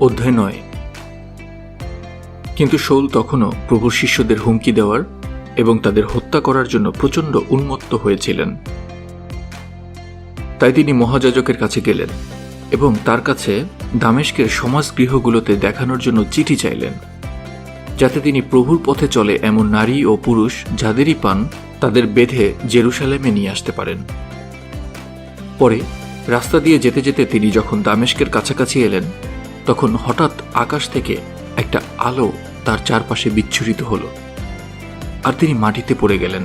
অধ্যায় নয়। কিন্তু শৌল তখনও প্রভুর শিষ্যদের হুমকি দেওয়ার এবং তাদের হত্যা করার জন্য প্রচণ্ড উন্মত্ত হয়েছিলেন। তাই তিনি মহাযাজকের কাছে গেলেন এবং তার কাছে দামেস্কের সমাজগৃহগুলোতে দেখানোর জন্য চিঠি চাইলেন, যাতে তিনি প্রভুর পথে চলে এমন নারী ও পুরুষ যাদেরই পান তাদের বেঁধে জেরুসালেমে নিয়ে আসতে পারেন। পরে রাস্তা দিয়ে যেতে যেতে তিনি যখন দামেশকের কাছাকাছি এলেন তখন হঠাৎ আকাশ থেকে একটা আলো তার চারপাশে বিচ্ছুরিত হলো, আর তিনি মাটিতে পড়ে গেলেন।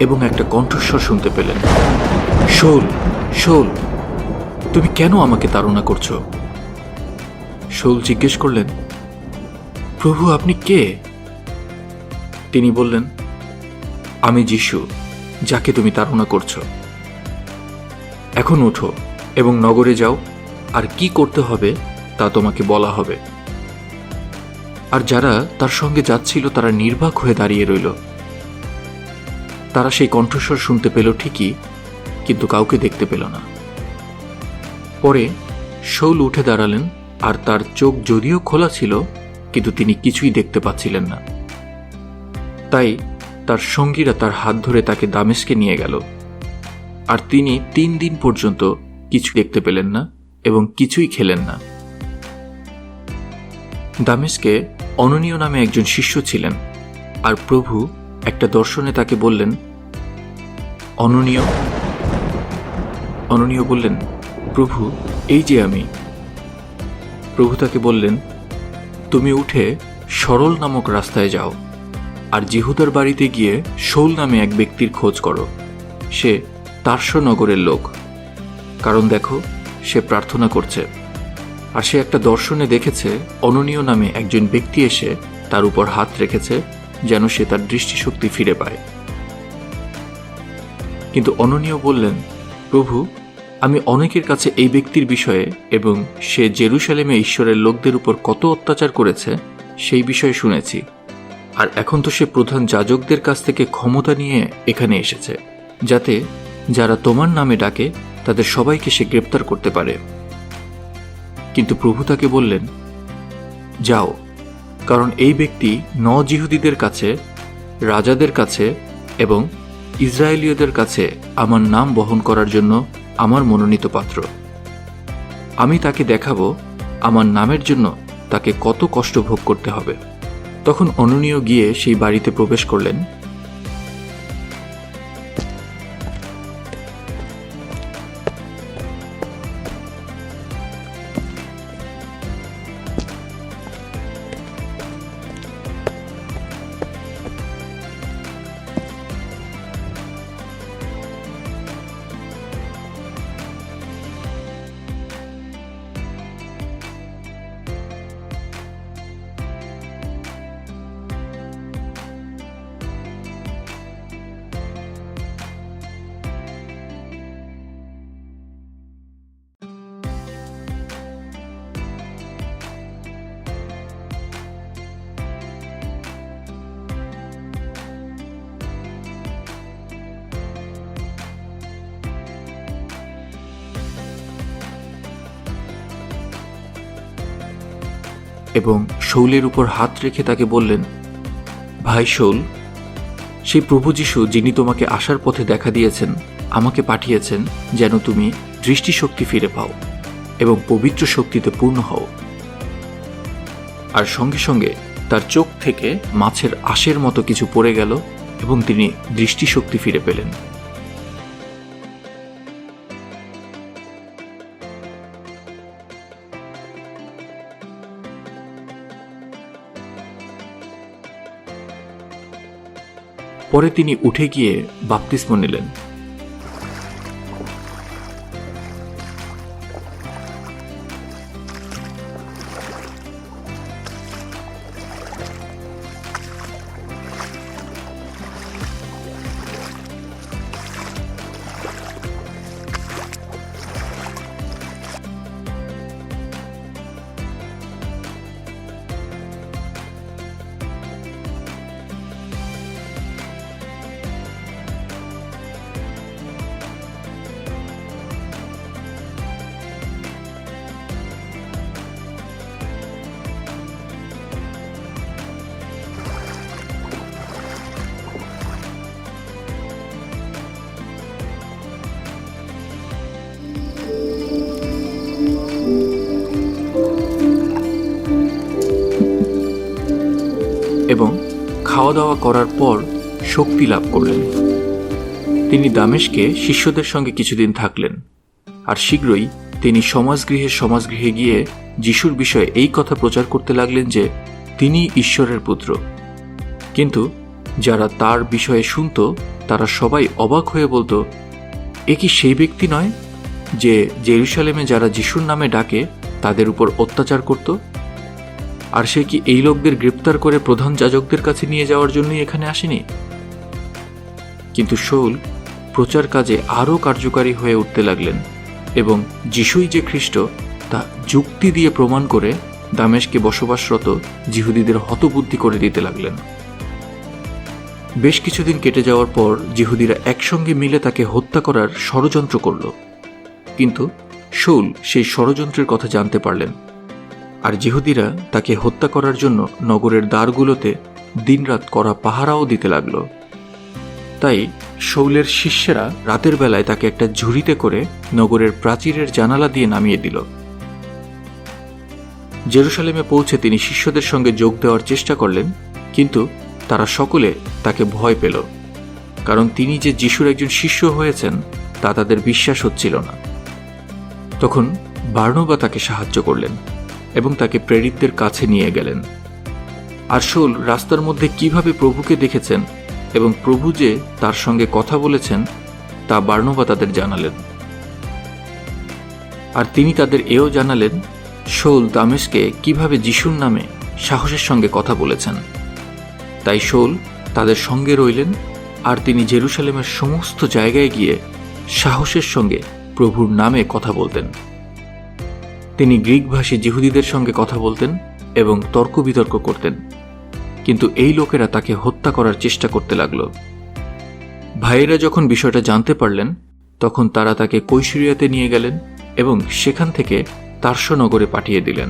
এবং একটা কণ্ঠস্বর শুনতে পেলেন। শোল শোল, তুমি কেন আমাকে তাড়না করছ? শোল জিজ্ঞেস করলেন, প্রভু আপনি কে? তিনি বললেন, আমি যিশু, যাকে তুমি তাড়না করছ। এখন ওঠো এবং নগরে যাও, আর কি করতে হবে তা তোমাকে বলা হবে। আর যারা তার সঙ্গে যাচ্ছিল তারা নির্বাক হয়ে দাঁড়িয়ে রইল। তারা সেই কণ্ঠস্বর শুনতে পেল ঠিকই, কিন্তু কাউকে দেখতে পেল না। পরে শৌল উঠে দাঁড়ালেন আর তার চোখ যদিও খোলা ছিল, কিন্তু তিনি কিছুই দেখতে পাচ্ছিলেন না। তাই তার সঙ্গীরা তার হাত ধরে তাকে দামেস্কে নিয়ে গেল। আর তিনি তিন দিন পর্যন্ত কিছু দেখতে পেলেন না এবং কিছুই খেলেন না। দামেস্কে অননীয় নামে একজন শিষ্য ছিলেন, আর প্রভু একটা দর্শনে তাকে বললেন, অননীয়। অননীয় বললেন, প্রভু, এই যে আমি। প্রভু তাকে বললেন, তুমি উঠে সরল নামক রাস্তায় যাও আর জিহুদার বাড়িতে গিয়ে শৌল নামে এক ব্যক্তির খোঁজ করো। সে তার্স নগরের লোক। কারণ দেখো, সে প্রার্থনা করছে। আর সে একটা দর্শনে দেখেছে, অননীয় নামে একজন ব্যক্তি এসে তার উপর হাত রেখেছে যেন সে তার দৃষ্টিশক্তি ফিরে পায়। কিন্তু অননীয় বললেন, প্রভু, আমি অনেকের কাছে এই ব্যক্তির বিষয়ে এবং সে জেরুসালেমে ঈশ্বরের লোকদের উপর কত অত্যাচার করেছে, সেই বিষয়ে শুনেছি। আর এখন তো সে প্রধান যাজকদের কাছ থেকে ক্ষমতা নিয়ে এখানে এসেছে, যাতে যারা তোমার নামে ডাকে, তাদের সবাইকে সে গ্রেপ্তার করতে পারে। কিন্তু প্রভু তাকে বললেন, যাও কারণ এই ব্যক্তি ন জিহুদিদের কাছে, রাজাদের কাছে এবং ইসরায়েলীয়দের কাছে আমার নাম বহন করার জন্য আমার মনোনীত পাত্র। আমি তাকে দেখাব, আমার নামের জন্য তাকে কত কষ্ট ভোগ করতে হবে। তখন অননীয় গিয়ে সেই বাড়িতে প্রবেশ করলেন। এবং শৌলের উপর হাত রেখে তাকে বললেন, ভাই শৌল, সেই প্রভু যিশু যিনি তোমাকে আসার পথে দেখা দিয়েছেন, আমাকে পাঠিয়েছেন যেন তুমি দৃষ্টিশক্তি ফিরে পাও এবং পবিত্র শক্তিতে পূর্ণ হও। আর সঙ্গে সঙ্গে তার চোখ থেকে মাছের আশের মতো কিছু পড়ে গেল এবং তিনি দৃষ্টিশক্তি ফিরে পেলেন। পরে তিনি উঠে গিয়ে বাপতিস্ম নিলেন। এবং খাওয়া দাওয়া করার পর শক্তি লাভ করলেন। তিনি দামেশকে শিষ্যদের সঙ্গে কিছুদিন থাকলেন, আর শীঘ্রই তিনি সমাজগৃহে সমাজগৃহে গিয়ে যিশুর বিষয়ে এই কথা প্রচার করতে লাগলেন যে তিনি ঈশ্বরের পুত্র। কিন্তু যারা তার বিষয়ে শুনত, তারা সবাই অবাক হয়ে বলতো, এ কি সেই ব্যক্তি নয় যে জেরুসালেমে যারা যিশুর নামে ডাকে, তাদের উপর অত্যাচার করত? আর সে কি এই লোকদের গ্রেপ্তার করে প্রধান যাজকদের কাছে নিয়ে যাওয়ার জন্যই এখানে আসেনি? কিন্তু শৌল প্রচার কাজে আরও কার্যকারী হয়ে উঠতে লাগলেন এবং যিশুই যে খ্রিস্ট, তা যুক্তি দিয়ে প্রমাণ করে দামেশকে বসবাসরত জিহুদিদের হতবুদ্ধি করে দিতে লাগলেন। বেশ কিছুদিন কেটে যাওয়ার পর জিহুদিরা একসঙ্গে মিলে তাকে হত্যা করার ষড়যন্ত্র করল। কিন্তু শৌল সেই ষড়যন্ত্রের কথা জানতে পারলেন। আর জিহুদিরা তাকে হত্যা করার জন্য নগরের দ্বারগুলোতে দিনরাত করা পাহারাও দিতে লাগল। তাই শৌলের শিষ্যেরা রাতের বেলায় তাকে একটা ঝুড়িতে করে নগরের প্রাচীরের জানালা দিয়ে নামিয়ে দিল। জেরুসালেমে পৌঁছে তিনি শিষ্যদের সঙ্গে যোগ দেওয়ার চেষ্টা করলেন, কিন্তু তারা সকলে তাকে ভয় পেল, কারণ তিনি যে যিশুর একজন শিষ্য হয়েছেন তা তাদের বিশ্বাস হচ্ছিল না। তখন বার্নবা তাকে সাহায্য করলেন। এবং তাকে প্রেরিতদের কাছে নিয়ে গেলেন। আর শোল রাস্তার মধ্যে কীভাবে প্রভুকে দেখেছেন এবং প্রভু যে তার সঙ্গে কথা বলেছেন, তা বার্নবা তাদের জানালেন। আর তিনি তাদের এও জানালেন, শোল দামেশকে কীভাবে যিশুর নামে সাহসের সঙ্গে কথা বলেছেন। তাই শোল তাদের সঙ্গে রইলেন আর তিনি জেরুসালেমের সমস্ত জায়গায় গিয়ে সাহসের সঙ্গে প্রভুর নামে কথা বলতেন। তিনি গ্রিকভাষী জিহুদিদের সঙ্গে কথা বলতেন এবং তর্ক বিতর্ক করতেন। কিন্তু এই লোকেরা তাকে হত্যা করার চেষ্টা করতে লাগল। ভাইয়েরা যখন বিষয়টা জানতে পারলেন, তখন তারা তাকে কৈশরিয়াতে নিয়ে গেলেন এবং সেখান থেকে তার্সনগরে পাঠিয়ে দিলেন।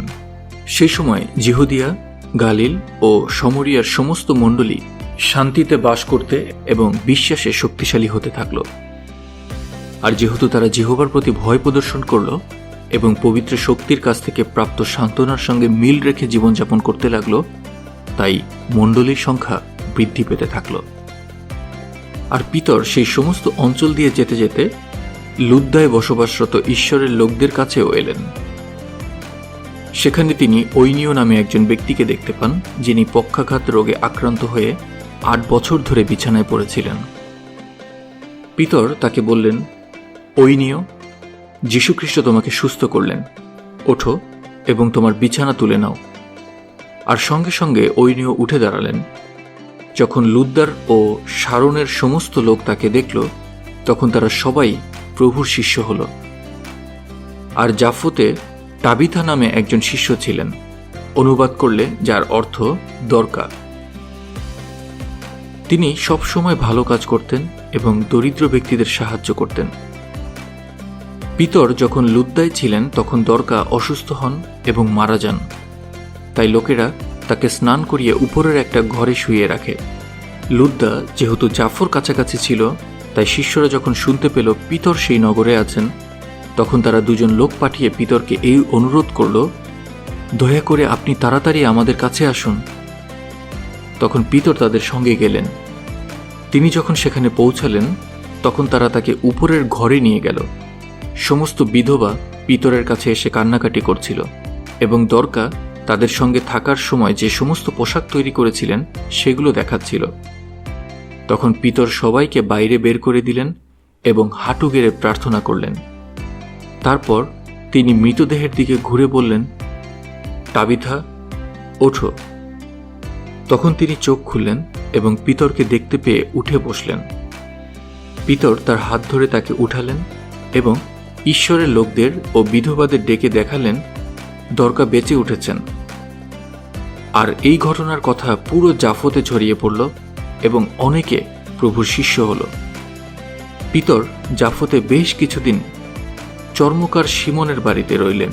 সেই সময় জিহুদিয়া, গালিল ও সমরিয়ার সমস্ত মণ্ডলী শান্তিতে বাস করতে এবং বিশ্বাসে শক্তিশালী হতে থাকল। আর যেহেতু তারা জিহোবার প্রতি ভয় প্রদর্শন করল এবং পবিত্র শক্তির কাছ থেকে প্রাপ্ত সান্ত্বনার সঙ্গে মিল রেখে জীবনযাপন করতে লাগল, তাই মণ্ডলীর সংখ্যা বৃদ্ধি পেতে থাকল। আর পিতর সেই সমস্ত অঞ্চল দিয়ে যেতে যেতে লুদ্দায় বসবাসরত ঈশ্বরের লোকদের কাছেও এলেন। সেখানে তিনি ঐনীয় নামে একজন ব্যক্তিকে দেখতে পান, যিনি পক্ষাঘাত রোগে আক্রান্ত হয়ে আট বছর ধরে বিছানায় পড়েছিলেন। পিতর তাকে বললেন ঐনীয় যীশুখ্রিস্ট তোমাকে সুস্থ করলেন। ওঠো এবং তোমার বিছানা তুলে নাও। আর সঙ্গে সঙ্গে ঐনীয় উঠে দাঁড়ালেন। যখন লুদ্দার ও সারণের সমস্ত লোক তাকে দেখল, তখন তারা সবাই প্রভুর শিষ্য হল। আর জাফতে টাবিথা নামে একজন শিষ্য ছিলেন। অনুবাদ করলে যার অর্থ দরকার। তিনি সবসময় ভালো কাজ করতেন এবং দরিদ্র ব্যক্তিদের সাহায্য করতেন। পিতর যখন লুদ্দায় ছিলেন, তখন দরকা অসুস্থ হন এবং মারা যান। তাই লোকেরা তাকে স্নান করিয়ে উপরের একটা ঘরে শুয়ে রাখে। লুদ্দা যেহেতু জাফর কাছাকাছি ছিল, তাই শিষ্যরা যখন শুনতে পেল পিতর সেই নগরে আছেন, তখন তারা দুজন লোক পাঠিয়ে পিতরকে এই অনুরোধ করল, দয়া করে আপনি তাড়াতাড়ি আমাদের কাছে আসুন। তখন পিতর তাদের সঙ্গে গেলেন। তিনি যখন সেখানে পৌঁছালেন, তখন তারা তাকে উপরের ঘরে নিয়ে গেল। সমস্ত বিধবা পিতরের কাছে এসে কান্নাকাটি করছিল, এবং দরকা তাদের সঙ্গে থাকার সময় যে সমস্ত পোশাক তৈরি করেছিলেন, সেগুলো দেখাচ্ছিল। তখন পিতর সবাইকে বাইরে বের করে দিলেন এবং হাঁটু গেড়ে প্রার্থনা করলেন। তারপর তিনি মৃতদেহের দিকে ঘুরে বললেন টাবিথা ওঠো। তখন তিনি চোখ খুললেন এবং পিতরকে দেখতে পেয়ে উঠে বসলেন। পিতর তার হাত ধরে তাকে উঠালেন এবং ঈশ্বরের লোকদের ও বিধবাদের ডেকে দেখালেন দরকা বেঁচে উঠেছেন। আর এই ঘটনার কথা পুরো জাফতে ছড়িয়ে পড়ল এবং অনেকে প্রভুর শিষ্য হল। পিতর জাফতে বেশ কিছুদিন চর্মকার সিমনের বাড়িতে রইলেন।